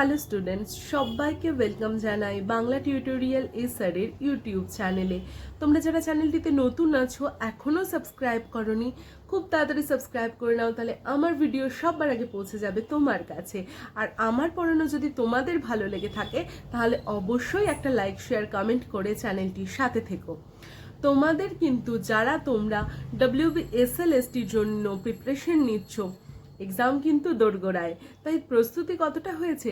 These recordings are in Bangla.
হ্যালো স্টুডেন্টস সবাইকে ওয়েলকাম জানাই বাংলা টিউটোরিয়াল এসারের ইউটিউব চ্যানেলে তোমরা যারা চ্যানেলটিতে নতুন আছো এখনও সাবস্ক্রাইব করনি, খুব তাড়াতাড়ি সাবস্ক্রাইব করে নাও, তাহলে আমার ভিডিও সবার আগে পৌঁছে যাবে তোমার কাছে। আর আমার পড়ানো যদি তোমাদের ভালো লেগে থাকে, তাহলে অবশ্যই একটা লাইক শেয়ার কমেন্ট করে চ্যানেলটির সাথে থেকো। তোমাদের কিন্তু যারা তোমরা ডাব্লিউবিএসএলএসটির জন্য প্রিপারেশন নিচ্ছ এক্সাম কিন্তু দোরগোড়ায়। তাই প্রস্তুতি কতটা হয়েছে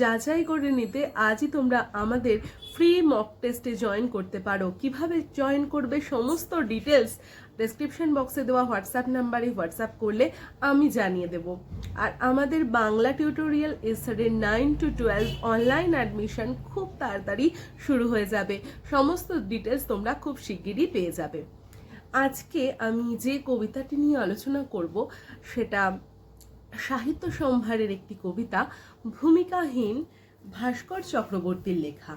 যাচাই করে নিতে আজই তোমরা আমাদের ফ্রি মক টেস্টে জয়েন করতে পারো। কীভাবে জয়েন করবে সমস্ত ডিটেলস ডেসক্রিপশন বক্সে দেওয়া হোয়াটসঅ্যাপ নাম্বারে হোয়াটসঅ্যাপ করলে আমি জানিয়ে দেব। আর আমাদের Bangla tutorial এসআরের nine to twelve online admission খুব তাড়াতাড়ি শুরু হয়ে যাবে। সমস্ত ডিটেলস তোমরা খুব শিগগিরই পেয়ে যাবে। আজকে আমি যে কবিতাটি নিয়ে আলোচনা করব, সেটা সাহিত্য সম্ভারের একটি কবিতা, ভূমিকাহীন ভাস্কর চক্রবর্তীর লেখা।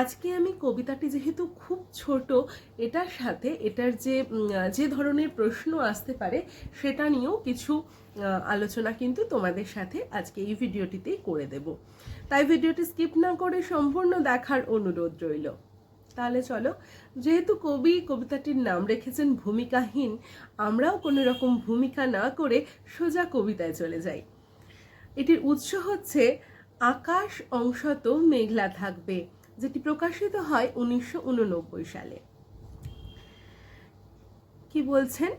আজকে আমি কবিতাটি যেহেতু খুব ছোট, এটার সাথে এটার যে যে ধরনের প্রশ্ন আসতে পারে, সেটা নিয়েও কিছু আলোচনা কিন্তু তোমাদের সাথে আজকে এই ভিডিওটিতেই করে দেব। তাই ভিডিওটি স্কিপ না করে সম্পূর্ণ দেখার অনুরোধ রইল। তাহলে চলো, যেহেতু কবি কবিতাটির নাম রেখেছেন ভূমিকাহীন, আমরাও কোনো রকম ভূমিকা না করে সোজা কবিতায় চলে যাই। এটির উৎস হচ্ছে, আকাশ অংশত মেঘলা থাকবে, যেটি প্রকাশিত হয় উনিশশো উননব্বই সালে। কি বলছেন?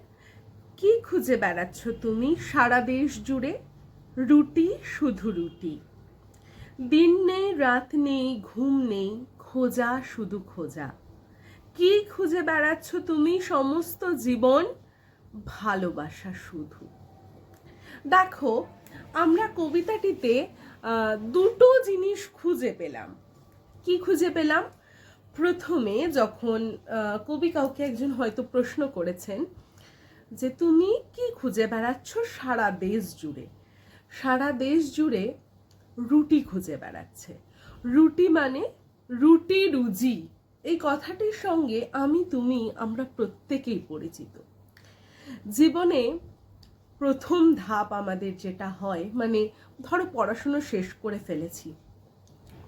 কি খুঁজে বেড়াচ্ছ তুমি সারা দেশ জুড়ে? রুটি শুধু রুটি। দিন নেই, রাত নেই, ঘুম নেই খোঁজা, শুধু খোঁজা। কি খুঁজে বেড়াচ্ছ তুমি সমস্ত জীবন? ভালোবাসা শুধু। দেখো, আমরা কবিতাটিতে দুটো জিনিস খুঁজে পেলাম। কি খুঁজে পেলাম? প্রথমে যখন কবি কাউকে একজন হয়তো প্রশ্ন করেছেন যে, তুমি কি খুঁজে বেড়াচ্ছ সারা দেশ জুড়ে? সারা দেশ জুড়ে রুটি খুঁজে বেড়াচ্ছে। রুটি মানে রুটি রুজি, এই কথাটির সঙ্গে আমি, তুমি, আমরা প্রত্যেকেই পরিচিত। জীবনে প্রথম ধাপ আমাদের যেটা হয় মানে ধরো পড়াশুনো শেষ করে ফেলেছি,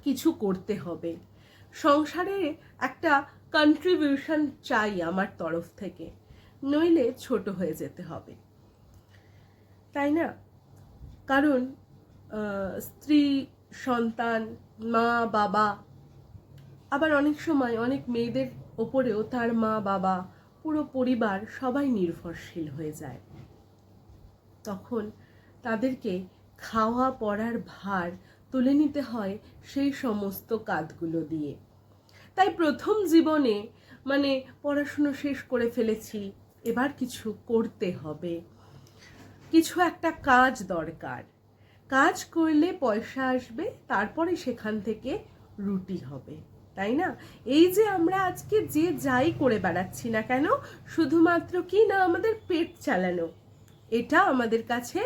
কিছু করতে হবে। সংসারে একটা কন্ট্রিবিউশন চাই আমার তরফ থেকে, নইলে ছোট হয়ে যেতে হবে। তাই না? কারণ স্ত্রী, সন্তান, মা, বাবা আবার অনেক সময় অনেক মেয়েদের ওপরেও তার মা, বাবা, পুরো পরিবার সবাই নির্ভরশীল হয়ে যায়। তখন তাদেরকে খাওয়া পড়ার ভার তুলে নিতে হয় সেই সমস্ত কাজগুলো দিয়ে। তাই প্রথম জীবনে মানে পড়াশুনো শেষ করে ফেলেছি, এবার কিছু করতে হবে। কিছু একটা কাজ দরকার। কাজ করলে পয়সা আসবে, তারপরে সেখান থেকে রুটি হবে। তাই না? এই যে আমরা আজকে যে যাই করে বেড়াচ্ছি না কেন, শুধুমাত্র কি না আমাদের পেট চালানো, এটা আমাদের কাছে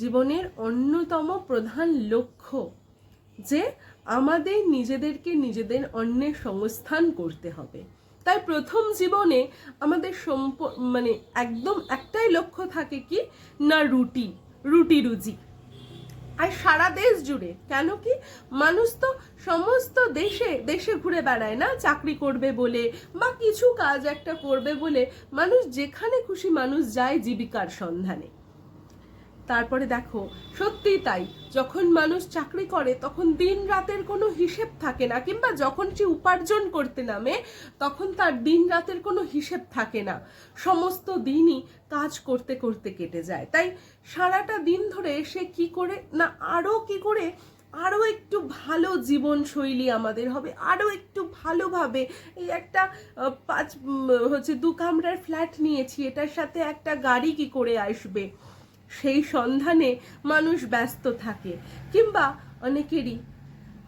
জীবনের অন্যতম প্রধান লক্ষ্য যে আমাদের নিজেদেরকে নিজেদের অন্যের সংস্থান করতে হবে। তাই প্রথম জীবনে আমাদের সম্প মানে একদম একটাই লক্ষ্য থাকে কি? না রুটি রুটি রুজি। আর সারা দেশ জুড়ে। কেন কি? মানুষ তো সমস্ত দেশে দেশে ঘুরে বেড়ায় না? চাকরি করবে বলে বা কিছু কাজ একটা করবে বলে মানুষ যেখানে খুশি মানুষ যায় জীবিকার সন্ধানে। তারপরে দেখো সত্যি তাই। যখন মানুষ চাকরি করে, তখন দিন রাতের কোনো হিসেব থাকে না, কিংবা যখন সে উপার্জন করতে নামে, তখন তার দিন রাতের কোনো হিসেব থাকে না। সমস্ত দিনই কাজ করতে করতে কেটে যায়। তাই সারাটা দিন ধরে সে কি করে, না আরও কি করে আরও একটু ভালো জীবনশৈলী আমাদের হবে আরও একটু ভালোভাবে এই একটা পাঁচ হচ্ছে দু কামরার ফ্ল্যাট নিয়েছি, এটার সাথে একটা গাড়ি কি করে আসবে? সেই সন্ধানে মানুষ ব্যস্ত থাকে। কিংবা অনেকেরই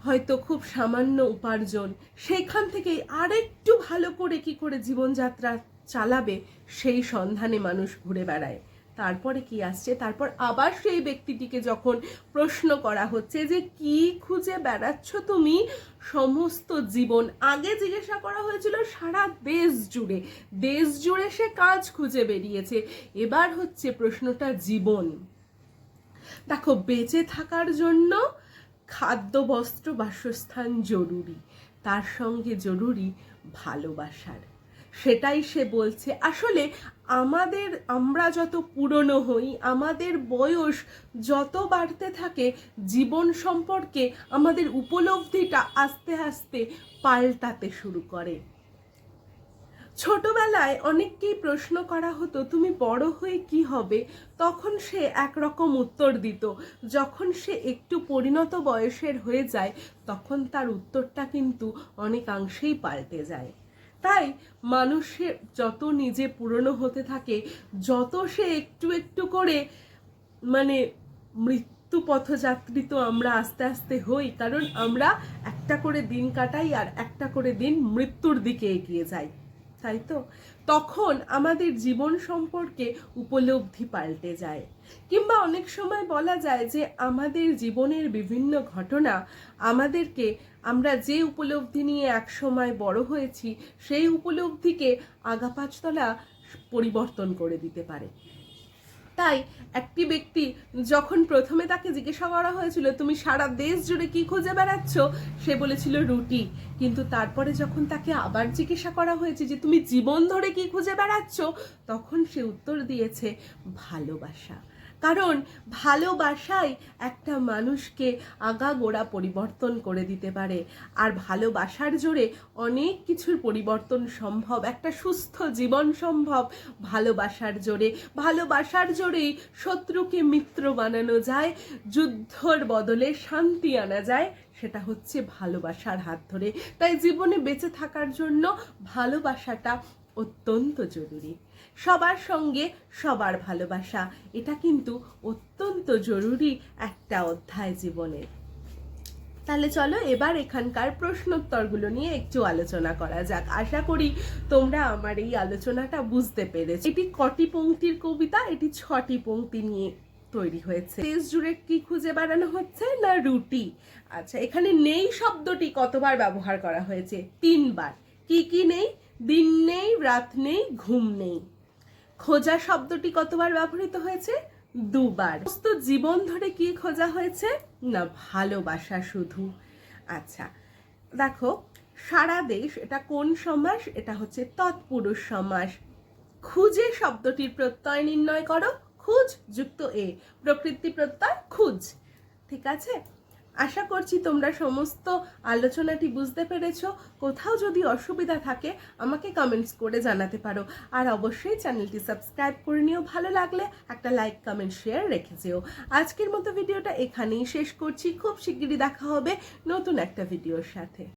হয়তো খুব সামান্য উপার্জন। সেইখান থেকেই আরেকটু ভালো করে কি করে জীবনযাত্রা চালাবে, সেই সন্ধানে মানুষ ঘুরে বেড়ায়। তারপরে কি আসছে? তারপর আবার সেই ব্যক্তিটিকে যখন প্রশ্ন করা হচ্ছে যে, কি খুঁজে বেড়াচ্ছ তুমি? সমস্ত জীবন আগে জিজ্ঞাসা করা হয়েছিল সারা দেশ জুড়ে। দেশ জুড়ে সে কাজ খুঁজে বেরিয়েছে। এবার হচ্ছে প্রশ্নটা জীবন। দেখো, বেঁচে থাকার জন্য খাদ্য, বস্ত্র, বাসস্থান জরুরি। তার সঙ্গে জরুরি ভালোবাসার। সেটাই সে বলছে। আসলে আমাদের, আমরা যত পুরনো হই, আমাদের বয়স যত বাড়তে থাকে, জীবন সম্পর্কে আমাদের উপলব্ধিটা আস্তে আস্তে পাল্টাতে শুরু করে। ছোটবেলায় অনেককেই প্রশ্ন করা হতো, তুমি বড় হয়ে কি হবে? তখন সে একরকম উত্তর দিত। যখন সে একটু পরিণত বয়সের হয়ে যায়, তখন তার উত্তরটা কিন্তু অনেকাংশেই পাল্টে যায়। তাই মানুষের যত নিজে পুরনো হতে থাকে, যত সে একটু একটু করে মানে মৃত্যু পথযাত্রী তো আমরা আস্তে আস্তে হই, কারণ আমরা একটা করে দিন কাটাই আর একটা করে দিন মৃত্যুর দিকে এগিয়ে যাই, তাই তো? তখন আমাদের জীবন সম্পর্কে উপলব্ধি পাল্টে যায়। কিংবা অনেক সময় বলা যায় যে আমাদের জীবনের বিভিন্ন ঘটনা আমাদেরকে আমরা যে উপলব্ধি নিয়ে এক সময় বড় হয়েছি, সেই উপলব্ধিকে আগা পাঁচতলা পরিবর্তন করে দিতে পারে। তাই একটি ব্যক্তি যখন প্রথমে তাকে জিজ্ঞাসা করা হয়েছিল, তুমি সারা দেশ জুড়ে কি খুঁজে বেড়াচ্ছ? সে বলেছিল, রুটি। কিন্তু তারপরে যখন তাকে আবার জিজ্ঞাসা করা হয়েছে যে, তুমি জীবন ধরে কি খুঁজে বেড়াচ্ছ? তখন সে উত্তর দিয়েছে, ভালোবাসা। কারণ ভালোবাসাই একটা মানুষকে আগাগোড়া পরিবর্তন করে দিতে পারে। আর ভালোবাসার জোরে অনেক কিছুর পরিবর্তন সম্ভব, একটা সুস্থ জীবন সম্ভব ভালোবাসার জোরে। ভালোবাসার জোরেই শত্রুকে মিত্র বানানো যায়, যুদ্ধর বদলে শান্তি আনা যায়, সেটা হচ্ছে ভালোবাসার হাত ধরে। তাই জীবনে বেঁচে থাকার জন্য ভালোবাসাটা অত্যন্ত জরুরি। সবার সঙ্গে সবার ভালোবাসা, এটা কিন্তু অত্যন্ত জরুরি একটা অধ্যায় জীবনের তাহলে চলো এবার এখানকার প্রশ্নোত্তরগুলো নিয়ে একটু আলোচনা করা যাক। আশা করি তোমরা আমার এই আলোচনাটা বুঝতে পেরেছ। এটি কটি পংক্তির কবিতা? এটি ছটি পংক্তি নিয়ে তৈরি হয়েছে। দেশ জুড়ে কি খুঁজে বেড়ানো হচ্ছে না রুটি? আচ্ছা এখানে নেই শব্দটি কতবার ব্যবহার করা হয়েছে? তিনবার। কি কি নেই? দিন নেই, রাত নেই, ঘুম নেই। খোঁজা শব্দটি কতবার ব্যবহৃত হয়েছে? দুবার। জীবন ধরে কি খোঁজা হয়েছে? না, ভালোবাসা শুধু। আচ্ছা দেখো, সারা দেশ, এটা কোন সমাস? এটা হচ্ছে তৎপুরুষ সমাস। খুঁজে শব্দটির প্রত্যয় নির্ণয় করো। খুঁজ, যুক্ত এ। প্রকৃতি প্রত্যয়, খুঁজ। ঠিক আছে? আশা করছি তোমরা সমস্ত আলোচনাটি বুঝতে পেরেছ। কোথাও যদি অসুবিধা থাকে, আমাকে কমেন্টস করে জানাতে পারো। আর অবশ্যই চ্যানেলটি সাবস্ক্রাইব করে নিও। ভালো লাগলে একটা লাইক কমেন্ট শেয়ার রেখে যেও। আজকের মতো ভিডিওটা এখানেই শেষ করছি। খুব শিগগিরই দেখা হবে নতুন একটা ভিডিওর সাথে।